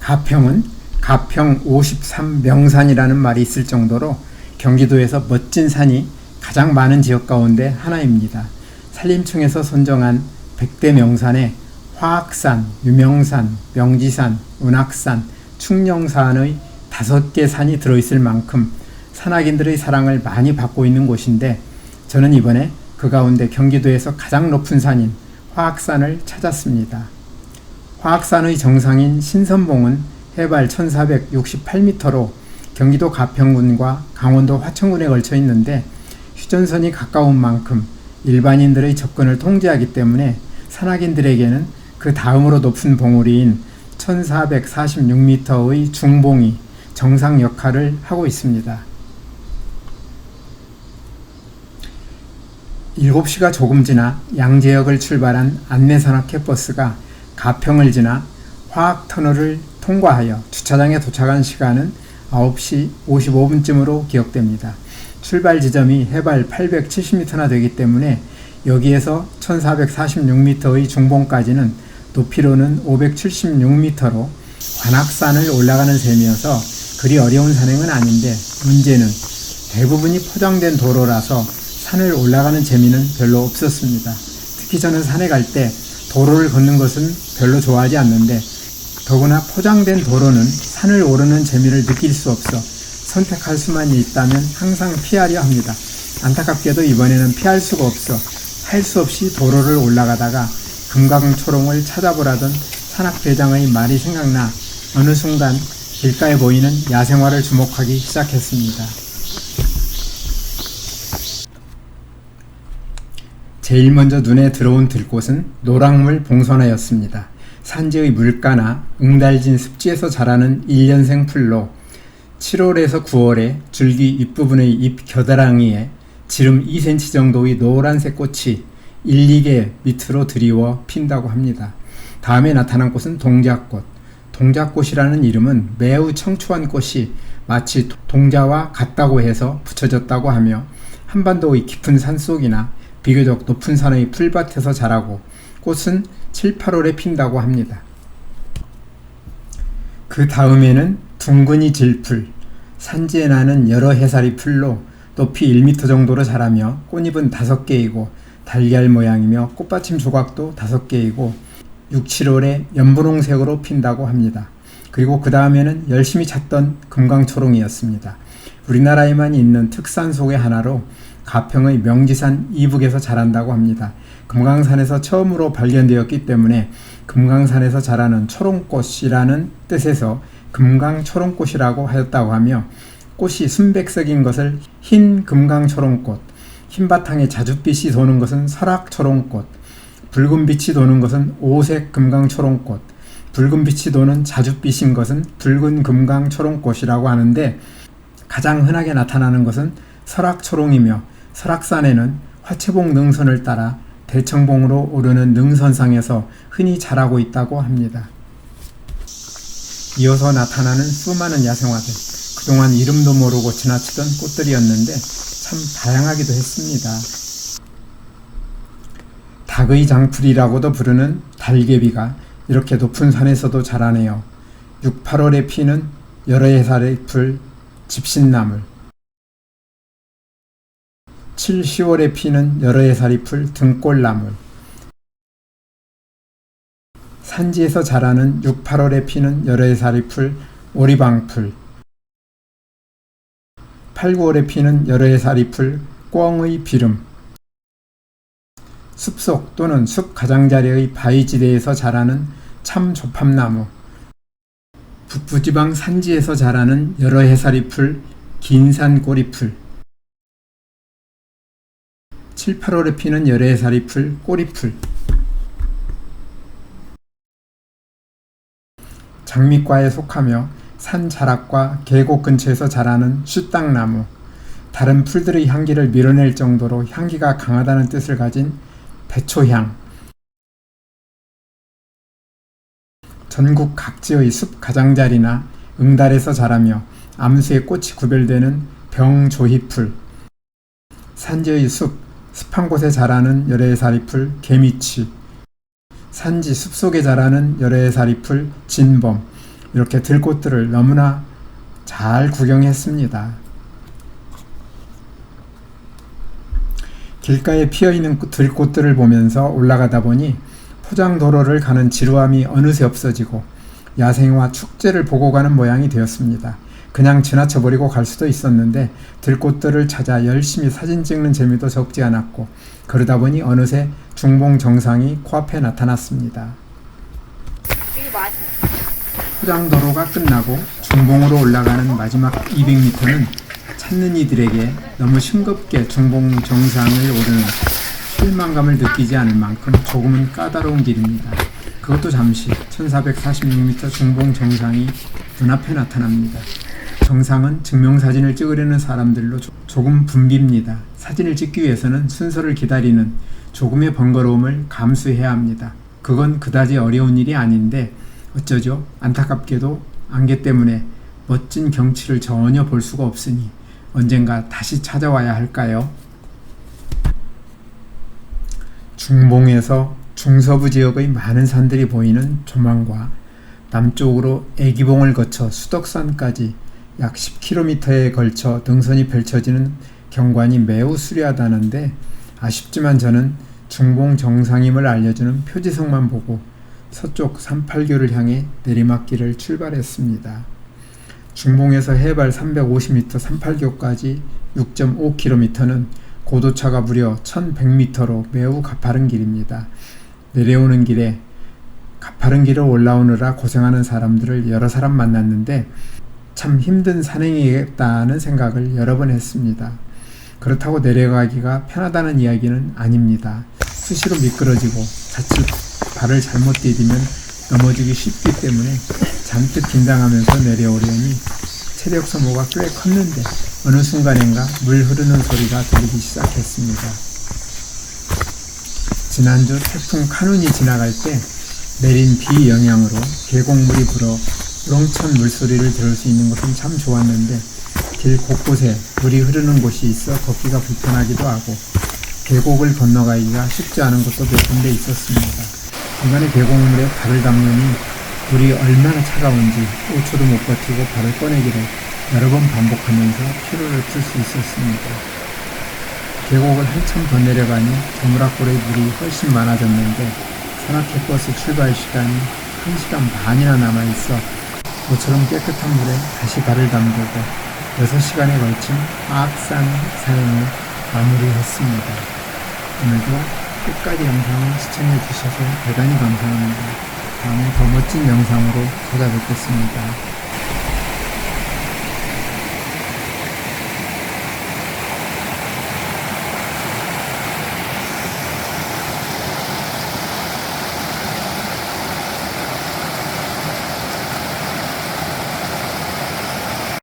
가평은 가평 53명산이라는 말이 있을 정도로 경기도에서 멋진 산이 가장 많은 지역 가운데 하나입니다. 산림청에서 선정한 100대 명산에 화학산, 유명산, 명지산, 운악산, 충령산의 다섯 개 산이 들어있을 만큼 산악인들의 사랑을 많이 받고 있는 곳인데 저는 이번에 그 가운데 경기도에서 가장 높은 산인 화학산을 찾았습니다. 화학산의 정상인 신선봉은 해발 1468m로 경기도 가평군과 강원도 화천군에 걸쳐 있는데 휴전선이 가까운 만큼 일반인들의 접근을 통제하기 때문에 산악인들에게는 그 다음으로 높은 봉우리인 1446m의 중봉이 정상 역할을 하고 있습니다. 7시가 조금 지나 양재역을 출발한 안내산악회 버스가 가평을 지나 화학터널을 통과하여 주차장에 도착한 시간은 9시 55분쯤으로 기억됩니다. 출발 지점이 해발 870m나 되기 때문에 여기에서 1446m의 중봉까지는 높이로는 576m로 관악산을 올라가는 셈이어서 그리 어려운 산행은 아닌데 문제는 대부분이 포장된 도로라서 산을 올라가는 재미는 별로 없었습니다. 특히 저는 산에 갈때 도로를 걷는 것은 별로 좋아하지 않는데 더구나 포장된 도로는 산을 오르는 재미를 느낄 수 없어 선택할 수만 있다면 항상 피하려 합니다. 안타깝게도 이번에는 피할 수가 없어 할 수 없이 도로를 올라가다가 금강초롱을 찾아보라던 산악대장의 말이 생각나 어느 순간 길가에 보이는 야생화를 주목하기 시작했습니다. 제일 먼저 눈에 들어온 들꽃은 노랑물 봉선화였습니다. 산지의 물가나 응달진 습지에서 자라는 1년생 풀로 7월에서 9월에 줄기 윗부분의 잎 겨드랑이에 지름 2cm 정도의 노란색 꽃이 1, 2개 밑으로 드리워 핀다고 합니다. 다음에 나타난 꽃은 동작꽃. 동작꽃이라는 이름은 매우 청초한 꽃이 마치 동자와 같다고 해서 붙여졌다고 하며 한반도의 깊은 산속이나 비교적 높은 산의 풀밭에서 자라고 꽃은 7, 8월에 핀다고 합니다. 그 다음에는 둥근이 질풀, 산지에 나는 여러 해살이 풀로 높이 1m 정도로 자라며 꽃잎은 5개이고 달걀 모양이며 꽃받침 조각도 5개이고 6, 7월에 연분홍색으로 핀다고 합니다. 그리고 그 다음에는 열심히 찾던 금강초롱이었습니다. 우리나라에만 있는 특산 속의 하나로 가평의 명지산 이북에서 자란다고 합니다. 금강산에서 처음으로 발견되었기 때문에 금강산에서 자라는 초롱꽃이라는 뜻에서 금강초롱꽃이라고 하였다고 하며 꽃이 순백색인 것을 흰 금강초롱꽃, 흰 바탕에 자줏빛이 도는 것은 설악초롱꽃, 붉은 빛이 도는 것은 오색 금강초롱꽃, 붉은 빛이 도는 자줏빛인 것은 붉은 금강초롱꽃이라고 하는데 가장 흔하게 나타나는 것은 설악초롱이며 설악산에는 화채봉 능선을 따라 대청봉으로 오르는 능선상에서 흔히 자라고 있다고 합니다. 이어서 나타나는 수많은 야생화들, 그동안 이름도 모르고 지나치던 꽃들이었는데 참 다양하기도 했습니다. 닭의 장풀이라고도 부르는 달개비가 이렇게 높은 산에서도 자라네요. 6, 8월에 피는 여러 해살의 풀, 집신나물, 7, 10월에 피는 여러 해살이 풀 등골나물. 산지에서 자라는 6, 8월에 피는 여러 해살이 풀 오리방풀. 8, 9월에 피는 여러 해살이 풀 꿩의 비름. 숲속 또는 숲 가장자리의 바위지대에서 자라는 참조팝나무. 북부지방 산지에서 자라는 여러 해살이 풀 긴산꼬리풀 7, 8월에 피는 열애살이 풀, 꼬리풀. 장미과에 속하며 산 자락과 계곡 근처에서 자라는 슈땅나무. 다른 풀들의 향기를 밀어낼 정도로 향기가 강하다는 뜻을 가진 배초향. 전국 각지의 숲 가장자리나 응달에서 자라며 암수의 꽃이 구별되는 병조희풀. 산지의 숲, 습한 곳에 자라는 열애사리풀 개미치 산지 숲속에 자라는 열애사리풀 진범 이렇게 들꽃들을 너무나 잘 구경했습니다. 길가에 피어있는 들꽃들을 보면서 올라가다 보니 포장도로를 가는 지루함이 어느새 없어지고 야생화 축제를 보고 가는 모양이 되었습니다. 그냥 지나쳐버리고 갈 수도 있었는데 들꽃들을 찾아 열심히 사진 찍는 재미도 적지 않았고 그러다 보니 어느새 중봉 정상이 코앞에 나타났습니다. 포장도로가 끝나고 중봉으로 올라가는 마지막 200m는 찾는 이들에게 너무 싱겁게 중봉 정상을 오르는 실망감을 느끼지 않을 만큼 조금은 까다로운 길입니다. 그것도 잠시 1446m 중봉 정상이 눈앞에 나타납니다. 정상은 증명사진을 찍으려는 사람들로 조- 조금 붐빕니다. 사진을 찍기 위해서는 순서를 기다리는 조금의 번거로움을 감수해야 합니다. 그건 그다지 어려운 일이 아닌데 어쩌죠? 안타깝게도 안개 때문에 멋진 경치를 전혀 볼 수가 없으니 언젠가 다시 찾아와야 할까요? 중봉에서 중서부 지역의 많은 산들이 보이는 조망과 남쪽으로 애기봉을 거쳐 수덕산까지 약 10km에 걸쳐 등선이 펼쳐지는 경관이 매우 수려하다는데 아쉽지만 저는 중봉 정상임을 알려주는 표지석만 보고 서쪽 삼팔교를 향해 내리막길을 출발했습니다. 중봉에서 해발 350m 삼팔교까지 6.5km는 고도차가 무려 1100m로 매우 가파른 길입니다. 내려오는 길에 가파른 길을 올라오느라 고생하는 사람들을 여러 사람 만났는데 참 힘든 산행이겠다는 생각을 여러 번 했습니다. 그렇다고 내려가기가 편하다는 이야기는 아닙니다. 수시로 미끄러지고 자칫 발을 잘못 디디면 넘어지기 쉽기 때문에 잔뜩 긴장하면서 내려오려니 체력 소모가 꽤 컸는데 어느 순간인가 물 흐르는 소리가 들리기 시작했습니다. 지난주 태풍 카눈이 지나갈 때 내린 비 영향으로 계곡물이 불어 우렁찬 물소리를 들을 수 있는 것은 참 좋았는데 길 곳곳에 물이 흐르는 곳이 있어 걷기가 불편하기도 하고 계곡을 건너가기가 쉽지 않은 곳도 몇 군데 있었습니다. 중간에 계곡물에 발을 담으니 물이 얼마나 차가운지 5초도 못 버티고 발을 꺼내기를 여러 번 반복하면서 피로를 풀 수 있었습니다. 계곡을 한참 더 내려가니 저물락골의 물이 훨씬 많아졌는데 산악회 버스 출발 시간이 1시간 반이나 남아있어 모처럼 깨끗한 물에 다시 발을 담그고 6시간에 걸친 화악산 사행을 마무리했습니다. 오늘도 끝까지 영상을 시청해 주셔서 대단히 감사합니다. 다음에 더 멋진 영상으로 찾아뵙겠습니다.